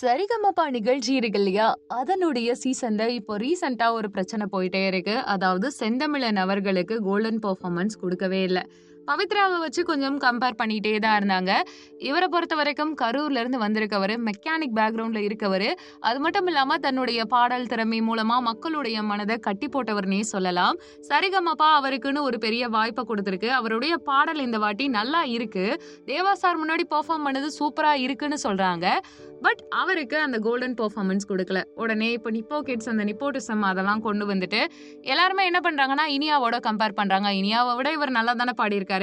சரிகமப்பா நிகழ்ச்சி இருக்கு இல்லையா? அதனுடைய சீசன்ல இப்போ ரீசெண்டா ஒரு பிரச்சனை போயிட்டே இருக்கு. அதாவது செந்தமிழன் அவர்களுக்கு கோல்டன் பர்ஃபார்மன்ஸ் கொடுக்கவே இல்லை. பவித்ராவை வச்சு கொஞ்சம் கம்பேர் பண்ணிகிட்டே தான் இருந்தாங்க. இவரை பொறுத்த வரைக்கும் கரூர்லேருந்து வந்திருக்கவர் மெக்கானிக் பேக்ரவுண்டில் இருக்கவர். அது மட்டும் இல்லாமல் தன்னுடைய பாடல் திறமை மூலமாக மக்களுடைய மனதை கட்டி போட்டவர்னே சொல்லலாம். சரிகமபா அவருக்குன்னு ஒரு பெரிய வாய்ப்பை கொடுத்துருக்கு. அவருடைய பாடல் இந்த வாட்டி நல்லா இருக்கு. தேவா சார் முன்னாடி பெர்ஃபார்ம் பண்ணது சூப்பரா இருக்குன்னு சொல்றாங்க. பட் அவருக்கு அந்த கோல்டன் பெர்ஃபார்மன்ஸ் கொடுக்கல. உடனே இப்போ நிப்போ கிட்ஸ் அந்த நிப்போட்டிசம் அதெல்லாம் கொண்டு வந்துட்டு எல்லாருமே என்ன பண்றாங்கன்னா இனியாவோட கம்பேர் பண்றாங்க. இனியாவை விட இவர் நல்லா தானே பாடியிருக்காரு.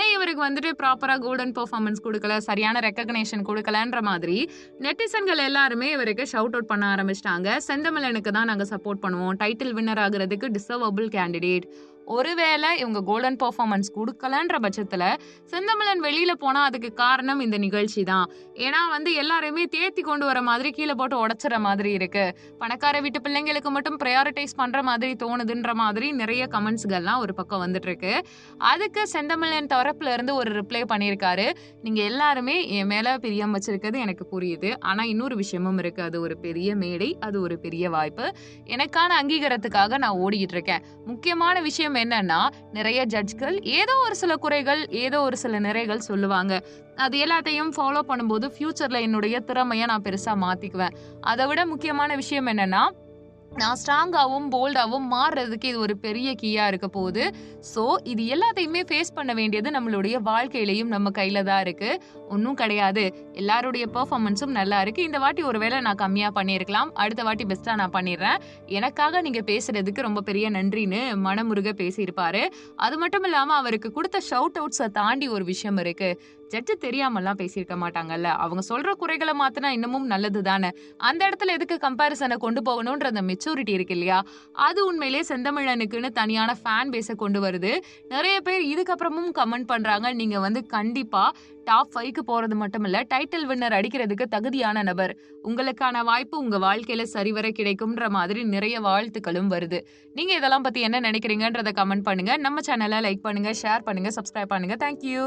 ஏன் இவருக்கு வந்துட்டு ப்ராப்பரா கோல்டன் பெர்ஃபார்மன்ஸ் கொடுக்கல சரியான ரெக்கக்னேஷன் கொடுக்கலன்ற மாதிரி நெட்டிசன்கள் எல்லாருமே இவருக்கு ஷவுட் அவுட் பண்ண ஆரம்பிச்சிட்டாங்க. செந்தமிழனுக்கு தான் நாங்கள் சப்போர்ட் பண்ணுவோம். டைட்டில் வின்னர் ஆகுறதுக்கு டிசர்வபிள் கேண்டிடேட் ஒருவேளை இவங்க கோல்டன் பர்ஃபார்மன்ஸ் கொடுக்கலன்ற பட்சத்தில் செந்தமிழன் வெளியில் போனால் அதுக்கு காரணம் இந்த நிகழ்ச்சி தான் ஏன்னா வந்து எல்லாருமே தேத்தி கொண்டு வர மாதிரி கீழே போட்டு உடச்சிற மாதிரி இருக்குது பணக்கார வீட்டு பிள்ளைங்களுக்கு மட்டும் ப்ரையாரிட்டைஸ் பண்ணுற மாதிரி தோணுதுன்ற மாதிரி நிறைய கமெண்ட்ஸ்கள்லாம் ஒரு பக்கம் வந்துட்டுருக்கு. அதுக்கு செந்தமிழன் தரப்புலேருந்து ஒரு ரிப்ளை பண்ணியிருக்காரு. நீங்கள் எல்லாருமே என் மேலே பிரியம் வச்சிருக்கிறது எனக்கு புரியுது. ஆனால் இன்னொரு விஷயமும் இருக்குது அது ஒரு பெரிய மேடை அது ஒரு பெரிய வாய்ப்பு. எனக்கான அங்கீகாரத்துக்காக நான் ஓடிக்கிட்டு இருக்கேன். முக்கியமான விஷயம் என்னன்னா நிறைய ஜட்ஜ்கள் ஏதோ ஒரு சில குறைகள் ஏதோ ஒரு சில நிறைகள் சொல்லுவாங்க. அது எல்லாத்தையும் ஃபாலோ பண்ணும்போது ஃபியூச்சர்ல என்னுடைய திறமையை நான் பெருசா மாத்திக்குவேன். அதை விட முக்கியமான விஷயம் என்னன்னா நான் ஸ்ட்ராங்காகவும் போல்டாகவும் மாறுறதுக்கு இது ஒரு பெரிய கீயாக இருக்க போகுது. ஸோ இது எல்லாத்தையுமே ஃபேஸ் பண்ண வேண்டியது நம்மளுடைய வாழ்க்கையிலையும் நம்ம கையில் தான் இருக்குது ஒன்றும் கிடையாது. எல்லாருடைய பர்ஃபாமன்ஸும் நல்லா இருக்குது இந்த வாட்டி ஒரு வேளை நான் கம்மியாக பண்ணியிருக்கலாம். அடுத்த வாட்டி பெஸ்ட்டாக நான் பண்ணிடுறேன். எனக்காக நீங்கள் பேசுகிறதுக்கு ரொம்ப பெரிய நன்றின்னு மனமுருக பேசியிருப்பார். அது மட்டும் இல்லாமல் அவருக்கு கொடுத்த ஷவுட் அவுட்ஸை தாண்டி ஒரு விஷயம் இருக்குது ஜட்ஜு தெரியாமலாம் பேசியிருக்க மாட்டாங்கல்ல. அவங்க சொல்ற குறைகளை மாத்தினா இன்னமும் நல்லது தானே அந்த இடத்துல எதுக்கு கம்பாரிசனை கொண்டு போகணுன்ற அந்த மெச்சூரிட்டி இருக்கு இல்லையா? அது உண்மையிலேயே செந்தமிழனுக்குன்னு தனியான ஃபேன் பேஸை கொண்டு வருது. நிறைய பேர் இதுக்கப்புறமும் கமெண்ட் பண்ணுறாங்க நீங்கள் வந்து கண்டிப்பாக டாப் ஃபைவ்க்கு போகிறது மட்டும் இல்லை டைட்டில் வின்னர் அடிக்கிறதுக்கு தகுதியான நபர். உங்களுக்கான வாய்ப்பு உங்கள் வாழ்க்கையில் சரிவர கிடைக்கும்ன்ற மாதிரி நிறைய வாழ்த்துக்களும் வருது. நீங்கள் இதெல்லாம் பற்றி என்ன நினைக்கிறீங்கன்றத கமெண்ட் பண்ணுங்கள் நம்ம சேனலை லைக் பண்ணுங்கள் ஷேர் பண்ணுங்கள் சப்ஸ்கிரைப் பண்ணுங்கள் தேங்க்யூ